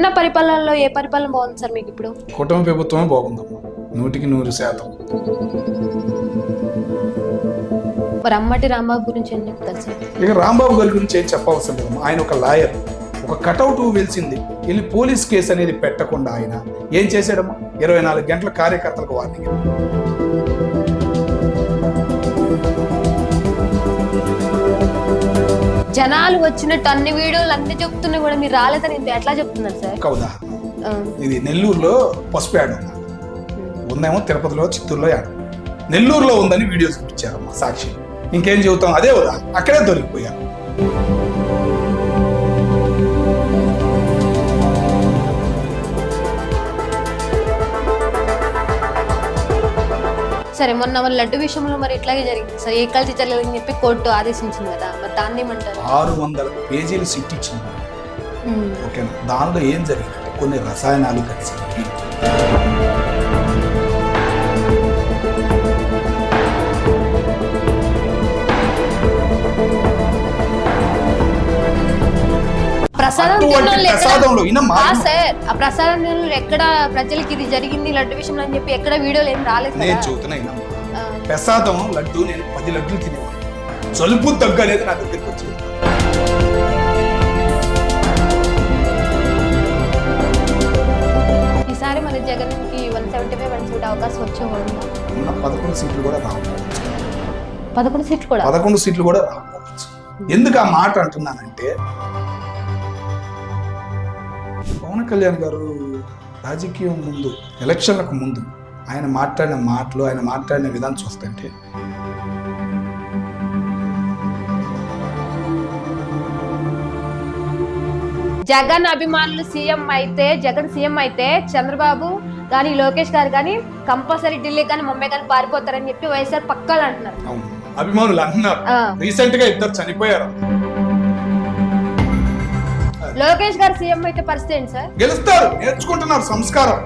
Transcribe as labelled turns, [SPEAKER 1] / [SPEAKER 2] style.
[SPEAKER 1] ఉన్న పరిపాలనలో ఏ పరిపాలన బాగుంది సార్ మీకు ఇప్పుడు?
[SPEAKER 2] కుటుంబ ప్రభుత్వమే బాగుందమ్మా. నూటికి నూరు శాతం.
[SPEAKER 1] మరి అమ్మటి రాంబాబు గురించి ఏం చెప్తారు సార్?
[SPEAKER 2] ఇక రాంబాబు గారి గురించి ఏం చెప్పవలసిన లేదమ్మా ఆయన ఒక లాయర్. ఒక కటౌట్ వెలిసింది. వెళ్ళి పోలీస్ కేసు అనేది పెట్టకుండా ఆయన. ఏం చేశాడమ్మా? ఇరవై నాలుగు గంటల కార్యకర్తలకు వార్నింగ్.
[SPEAKER 1] జనాలు వచ్చినట్టు అన్ని వీడియోలు అన్ని చెప్తున్నా కూడా మీరు రాలేదని ఇంత ఎట్లా చెప్తున్నారు సార్?
[SPEAKER 2] ఒక ఉదాహరణ
[SPEAKER 1] ఆ,
[SPEAKER 2] ఇది నెల్లూరులో పసుపు యాడ్ ఉంది. ఉందేమో తిరుపతిలో చిత్తూరులో యాడ్ నెల్లూరులో ఉందని వీడియో చూపించారమ్మా సాక్షి. ఇంకేం చెబుతాం? అదే ఉదాహరణ అక్కడే దొరికిపోయారు.
[SPEAKER 1] సరే మొన్న మన లడ్డు విషయంలో మరి ఇట్లాగే జరిగింది. సార్ ఏ కల్తీ జరగలేదని చెప్పి కోర్టు ఆదేశించింది కదా మరి దాన్ని ఏమంటారు?
[SPEAKER 2] ఆరు వందల పేజీలు సిట్ ఇచ్చింది. ఓకేనా? దానిలో ఏం జరిగిందంటే కొన్ని రసాయనాలు కలిసి
[SPEAKER 1] ప్రసాదం
[SPEAKER 2] అటువంటి ప్రసాదంలో ఇనమ్మా.
[SPEAKER 1] సార్ ఆ ప్రసాదం ఎక్కడ ప్రజలకి ఇది జరిగింది లడ్డు విషయంలో అని చెప్పి ఎక్కడ వీడియోలు ఏం రాలేదు
[SPEAKER 2] నేను
[SPEAKER 1] కదా
[SPEAKER 2] చెబుతున్నా ఇనమ్మా.
[SPEAKER 1] ఆ,
[SPEAKER 2] ప్రసాదం లడ్డు నేను పది లడ్డులు తినేవాడు దగ్గు అనేది నా దగ్గరికి వచ్చింది
[SPEAKER 1] ఈసారి మన జగన్కి one seventy five one seventy అవకాశం వచ్చేవాడు
[SPEAKER 2] ఉన్న పదకొండు సీట్లు కూడా రాకపోవచ్చు.
[SPEAKER 1] పదకొండు సీట్లు కూడా?
[SPEAKER 2] పదకొండు సీట్లు కూడా రాకపోవచ్చు. ఎందుకు ఆ మాట అంటున్నానంటే పవన్ కళ్యాణ్ గారు రాజకీయం ముందు ఎలక్షన్లకు ముందు ఆయన మాట్లాడిన మాటలు ఆయన మాట్లాడిన విధానం చూస్తుంటే
[SPEAKER 1] జగన్ అభిమానులు సీఎం అయితే జగన్ సీఎం అయితే చంద్రబాబు కానీ లోకేష్ గారు కానీ కంపల్సరీ ఢిల్లీ కానీ ముంబై కానీ పారిపోతారని చెప్పి వైఎస్ఆర్ పక్కాలు అంటున్నారు.
[SPEAKER 2] అభిమానులు అంటున్నారు. రీసెంట్గా ఇద్దరు చనిపోయారు.
[SPEAKER 1] లోకేష్ గారు సీఎం అయితే పరిస్థితి ఏంటి సార్?
[SPEAKER 2] గెలుస్తారు. నేర్చుకుంటున్నారు. సంస్కారం.